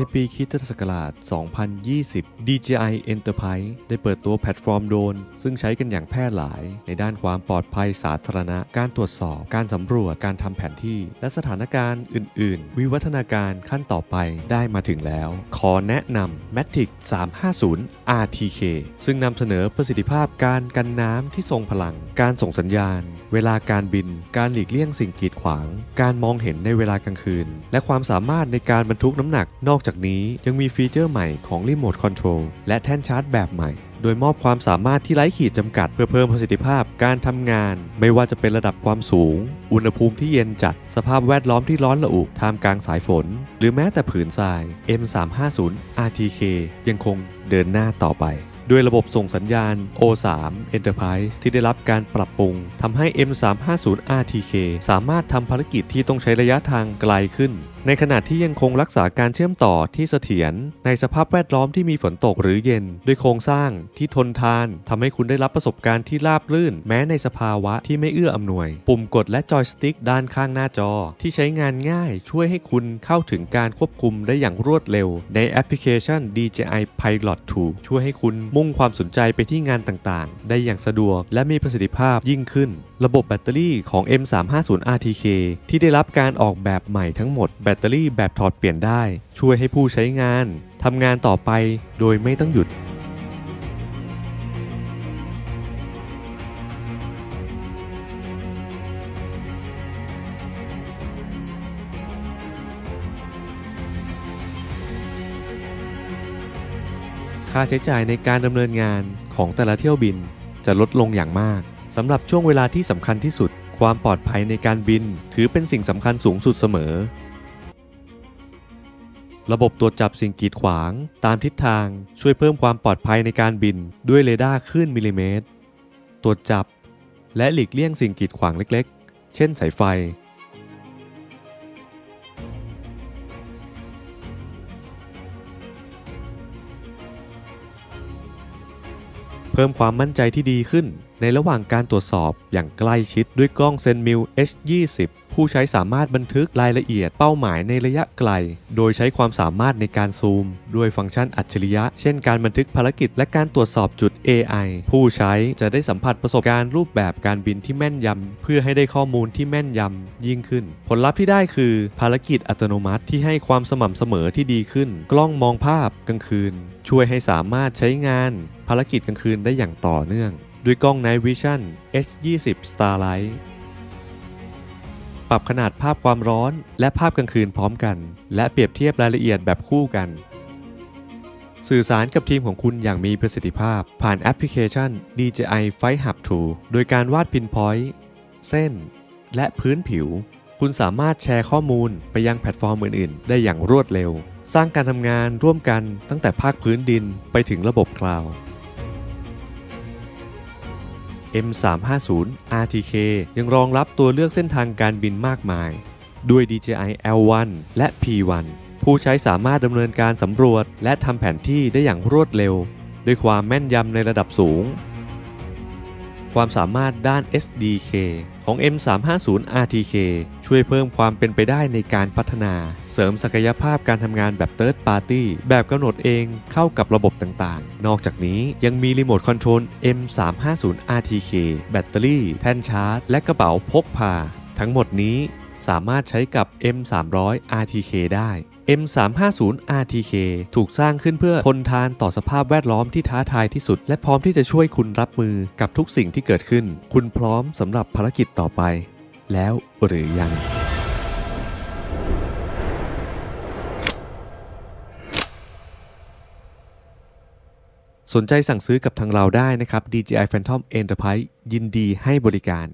ในปีคริสตศักราช 2020 DJI Enterprise ได้เปิดตัวแพลตฟอร์มโดรนซึ่งใช้กันอย่างแพร่หลาย ในด้านความปลอดภัยสาธารณะ การตรวจสอบ การสำรวจ การทำแผนที่ และสถานการณ์อื่น ๆ วิวัฒนาการขั้นต่อไปได้มาถึงแล้ว ขอแนะนำ Matic 350 RTK ซึ่งนำเสนอประสิทธิภาพการกันน้ำที่ทรงพลัง การส่งสัญญาณ เวลาการบิน การหลีกเลี่ยงสิ่งกีดขวาง การมองเห็นในเวลากลางคืน และความสามารถในการบรรทุกน้ำหนักนอกจากนี้ยังมีฟีเจอร์ใหม่ของรีโมทคอนโทรลและแท่นชาร์จแบบใหม่ โดยมอบความสามารถที่ไร้ขีดจำกัดเพื่อเพิ่มประสิทธิภาพการทำงาน ไม่ว่าจะเป็นระดับความสูง อุณหภูมิที่เย็นจัด สภาพแวดล้อมที่ร้อนระอุท่ามกลางสายฝน หรือแม้แต่ผืนทราย M350 RTK ยังคงเดินหน้าต่อไปด้วยระบบส่งสัญญาณ O3 Enterprise ที่ได้รับการปรับปรุงทำให้ M350 RTK สามารถทำภารกิจที่ต้องใช้ระยะทางไกลขึ้น ในขณะที่ยังคงรักษาการเชื่อมต่อที่เสถียรในสภาพแวดล้อมที่มีฝนตกหรือเย็น ด้วยโครงสร้างที่ทนทานทำให้คุณได้รับประสบการณ์ที่ราบรื่น แม้ในสภาวะที่ไม่เอื้ออำนวย ปุ่มกดและจอยสติ๊กด้านข้างหน้าจอ ที่ใช้งานง่ายช่วยให้คุณเข้าถึงการควบคุมได้อย่างรวดเร็ว ในแอปพลิเคชัน DJI Pilot 2 ช่วยให้คุณมุ่งความสนใจไปที่งานต่างๆ ได้อย่างสะดวกและมีประสิทธิภาพยิ่งขึ้น ระบบแบตเตอรี่ของ M350 RTK ที่ได้รับการออกแบบใหม่ทั้งหมดแบตเตอรี่แบบถอดเปลี่ยนได้ ช่วยให้ผู้ใช้งานทำงานต่อไปโดยไม่ต้องหยุดค่าใช้จ่ายในการดำเนินงานของแต่ละเที่ยวบินจะลดลงอย่างมาก สำหรับช่วงเวลาที่สำคัญที่สุด ความปลอดภัยในการบิน ถือเป็นสิ่งสำคัญสูงสุดเสมอ ระบบตรวจจับสิ่งกีดขวาง ตามทิศทางช่วยเพิ่มความปลอดภัยในการบิน ด้วยเรดาร์คลื่นมิลลิเมตร ตรวจจับ และหลีกเลี่ยงสิ่งกีดขวางเล็ก ๆ เช่นสายไฟ เพิ่มความมั่นใจที่ดีขึ้น ในระหว่างการตรวจสอบอย่างใกล้ชิดด้วยกล้องเซนมิล H20 ผู้ใช้สามารถบันทึกรายละเอียดเป้าหมายในระยะไกล โดยใช้ความสามารถในการซูม ด้วยฟังก์ชันอัจฉริยะ เช่นการบันทึกภารกิจและการตรวจสอบจุด AI ผู้ใช้จะได้สัมผัสประสบการณ์รูปแบบการบินที่แม่นยำ เพื่อให้ได้ข้อมูลที่แม่นยำ ยิ่งขึ้น ผลลัพธ์ที่ได้คือ ภารกิจอัตโนมัติที่ให้ความสม่ำเสมอที่ดีขึ้น กล้องมองภาพกลางคืน ช่วยให้สามารถใช้งานภารกิจกลางคืนได้อย่างต่อเนื่อง ด้วยกล้อง Night Vision H20 Starlight ปรับขนาดภาพความร้อนและภาพกลางคืนพร้อมกัน และเปรียบเทียบรายละเอียดแบบคู่กัน สื่อสารกับทีมของคุณอย่างมีประสิทธิภาพ ผ่านแอปพลิเคชัน DJI Flight Hub 2 โดยการวาดพินพอยต์เส้น และพื้นผิว คุณสามารถแชร์ข้อมูลไปยังแพลตฟอร์มอื่น ๆ ได้อย่างรวดเร็ว สร้างการทำงานร่วมกันตั้งแต่ภาคพื้นดินไปถึงระบบคลาวด์ M350 RTK ยังรองรับตัวเลือกเส้นทางการบินมากมาย ด้วย DJI L1 และ P1 ผู้ใช้สามารถดำเนินการสำรวจ และทำแผนที่ได้อย่างรวดเร็ว ด้วยความแม่นยำในระดับสูง ความสามารถด้าน SDK ของ M350 RTK ช่วยเพิ่มความเป็นไปได้ในการพัฒนา เสริมศักยภาพการทำงานแบบ Third Party แบบกำหนดเองเข้ากับระบบต่างๆ นอกจากนี้ยังมีรีโมทคอนโทรล M350 RTK แบตเตอรี่ แท่นชาร์จ และกระเป๋าพกพา ทั้งหมดนี้ สามารถใช้กับ M300 RTK ได้ M350 RTK ถูกสร้างขึ้นเพื่อทนทานต่อสภาพแวดล้อมที่ท้าทายที่สุด และพร้อมที่จะช่วยคุณรับมือกับทุกสิ่งที่เกิดขึ้น คุณพร้อมสำหรับภารกิจต่อไป แล้วหรือยังสนใจสั่งซื้อกับทางเราได้นะครับ DJI Phantom Enterprise ยินดีให้บริการ